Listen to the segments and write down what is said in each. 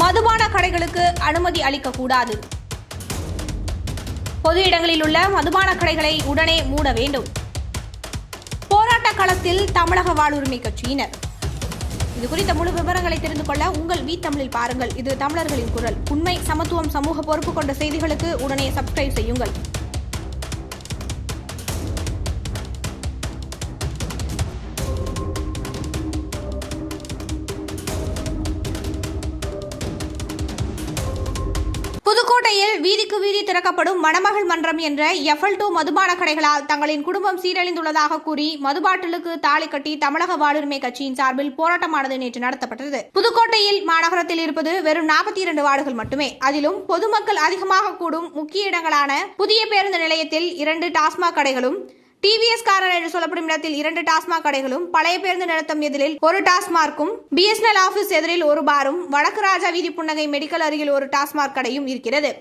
மதுபான கடைகளுக்கு அனுமதி அளிக்கக்கூடாது. பொது இடங்களில் உள்ள மதுபான கடைகளை உடனே மூட வேண்டும். போராட்ட களத்தில் தமிழக வாழ்வுரிமை கட்சியினர். இது குறித்த முழு விவரங்களை தெரிந்து கொள்ள உங்கள் வி தமிழில் பாருங்கள். இது தமிழர்களின் குரல். உண்மை சமத்துவம் சமூக பொறுப்பு கொண்ட செய்திகளுக்கு உடனே சப்ஸ்கிரைப் செய்யுங்கள். புதுக்கோட்டையில் வீதிக்கு வீதி திறக்கப்படும் மணமகள் மன்றம் என்ற எஃப்எல் டூ மதுபான கடைகளால் தங்களின் குடும்பம் சீரழிந்துள்ளதாக கூறி மதுபாட்டிலுக்கு தாலி கட்டி தமிழக வாழ்வுரிமை கட்சியின் சார்பில் போராட்டமானது நேற்று நடத்தப்பட்டது. புதுக்கோட்டையில் மாநகரத்தில் இருப்பது வெறும் நாற்பத்தி இரண்டு வார்டுகள் மட்டுமே. அதிலும் பொதுமக்கள் அதிகமாக கூடும் முக்கிய இடங்களான புதிய பேருந்து நிலையத்தில் இரண்டு டாஸ்மாக் கடைகளும் டிவிஎஸ் காரர் என்று சொல்லப்படும் இடத்தில் இரண்டு டாஸ்மாக் கடைகளும் பழைய பேருந்து நிறுத்தம் எதிரில் ஒரு டாஸ்மார்க்கும் பிஎஸ்என்எல் ஆபீஸ் எதிரில் ஒரு பாரும் வடக்கு ராஜா வீதி புன்னகை மெடிக்கல் அருகில் ஒரு டாஸ்மாக் கடையும் இருக்கிறது.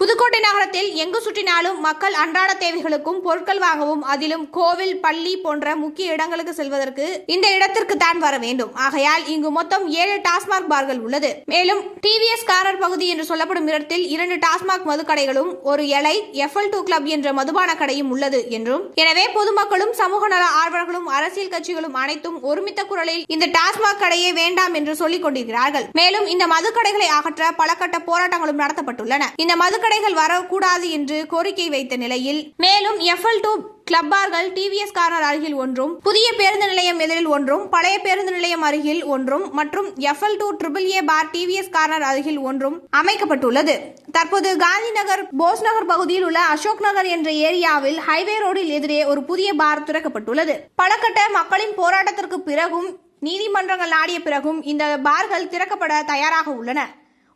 புதுக்கோட்டை நகரத்தில் எங்கு சுற்றினாலும் மக்கள் அன்றாட தேவைகளுக்கும் பொருட்கள் வாங்கவும் அதிலும் கோவில் பள்ளி போன்ற முக்கிய இடங்களுக்கு செல்வதற்கு இந்த இடத்திற்கு தான் வர வேண்டும். ஆகையால் இங்கு மொத்தம் ஏழு டாஸ்மாக் பார்கள் உள்ளது. மேலும் டிவிஎஸ் காரர் பகுதி என்று சொல்லப்படும் இடத்தில் இரண்டு டாஸ்மாக் மதுக்கடைகளும் ஒரு எலை எஃப்எல் டூ கிளப் என்ற மதுபான கடையும் உள்ளது என்றும். எனவே பொதுமக்களும் சமூக நல ஆர்வலர்களும் அரசியல் கட்சிகளும் அனைத்தும் ஒருமித்த குரலில் இந்த டாஸ்மாக் கடையே வேண்டாம் என்று சொல்லிக் கொண்டிருக்கிறார்கள். மேலும் இந்த மதுக்கடைகளை அகற்ற பல கட்ட போராட்டங்களும் நடத்தப்பட்டுள்ளன. இந்த மது மதுக்கடைகள் வரக்கூடாது என்று கோரிக்கை வைத்த நிலையில் மேலும் எஃப்எல் டூ கிளப் பார்கள் டிவிஎஸ் கார்னர் அருகில் ஒன்றும் புதிய பேருந்து நிலையம் எதிரில் ஒன்றும் பழைய பேருந்து நிலையம் அருகில் ஒன்றும் மற்றும் FL two triple A bar TVS corner அருகில் ஒன்றும் அமைக்கப்பட்டுள்ளது. தற்போது காந்தி நகர் போஸ் நகர் பகுதியில் உள்ள அசோக் நகர் என்ற ஏரியாவில் ஹைவே ரோடில் எதிரே ஒரு புதிய பார் திறக்கப்பட்டுள்ளது. பலகட்ட மக்களின் போராட்டத்திற்கு பிறகும் நீதிமன்றங்கள் நாடிய பிறகும் இந்த பார்கள் திறக்கப்பட தயாராக உள்ளன.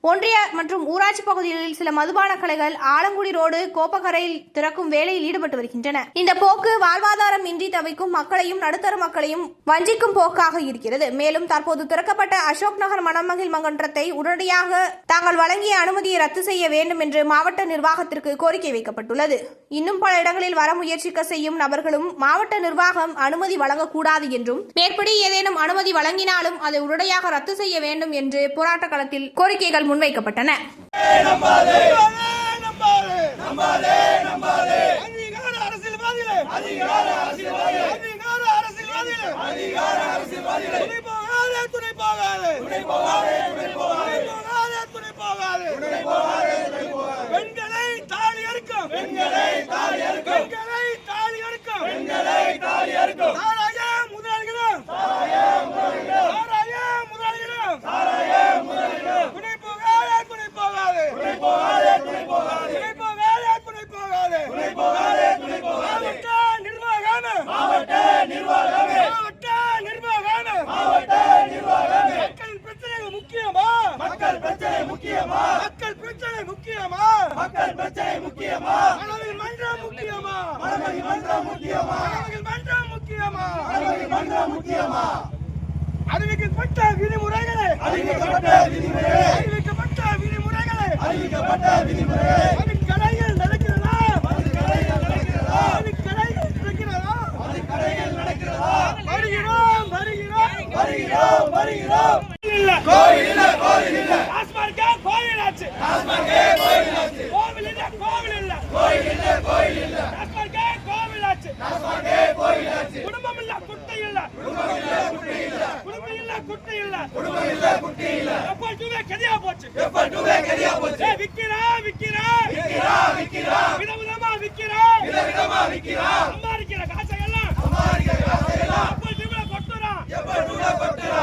ஒன்றிய மற்றும் ஊராட்சி பகுதிகளில் சில மதுபான கடைகள் ஆலங்குடி ரோடு கோப்பக்கரையில் திறக்கும் வேலையில் ஈடுபட்டு வருகின்றன. இந்த போக்கு வாழ்வாதாரம் இன்றி தவிக்கும் மக்களையும் நடுத்தர மக்களையும் வஞ்சிக்கும் போக்காக இருக்கிறது. மேலும் தற்போது திறக்கப்பட்ட அசோக் நகர் மணமகிழ் மன்றத்தை உடனடியாக தாங்கள் வழங்கிய அனுமதியை ரத்து செய்ய வேண்டும் என்று மாவட்ட நிர்வாகத்திற்கு கோரிக்கை வைக்கப்பட்டுள்ளது. இன்னும் பல இடங்களில் வர முயற்சிக்க செய்யும் நபர்களும் மாவட்ட நிர்வாகம் அனுமதி வழங்கக்கூடாது என்றும் மேற்படி ஏதேனும் அனுமதி வழங்கினாலும் அதை உடனடியாக ரத்து செய்ய வேண்டும் என்று போராட்ட களத்தில் கோரிக்கைகள் முன் முன்வைக்கப்பட்டன. துணை போகாது துணை போகாது துணை போகாது துணை போகாது. முக்கியமா? மக்கள் பிரச்சனை முக்கியமா? மனதில் மன்றம் முக்கியமா? மனதில் மன்றம் முக்கியமா? மனதில் மன்றம் முக்கியமா? மனதில் மன்றம் முக்கியமா? அறிவிக்கப்பட்ட விதிமுறைகளே. அறிவிக்கப்பட்ட விதிமுறைகளே. அறிவிக்கப்பட்ட விதிமுறைகளே. அறிவிக்கப்பட்ட விதிமுறைகளே. குடும்பம் இல்ல குட்டி இல்ல. குடும்பம் இல்ல குட்டி இல்ல. எப்ப டூவே கதியா போச்சு? எப்ப டூவே கதியா போச்சு? விக்கிறா விக்கிறா. விக்கிறா விக்கிறா. விதவிதமா விக்கிறா. விதவிதமா விக்கிறா. சம்பாதிக்கிற காசை எல்லாம் சம்பாதிக்கிற காசை எல்லாம் எப்ப டூவே கொட்டுறா எப்ப டூவே கொட்டுறா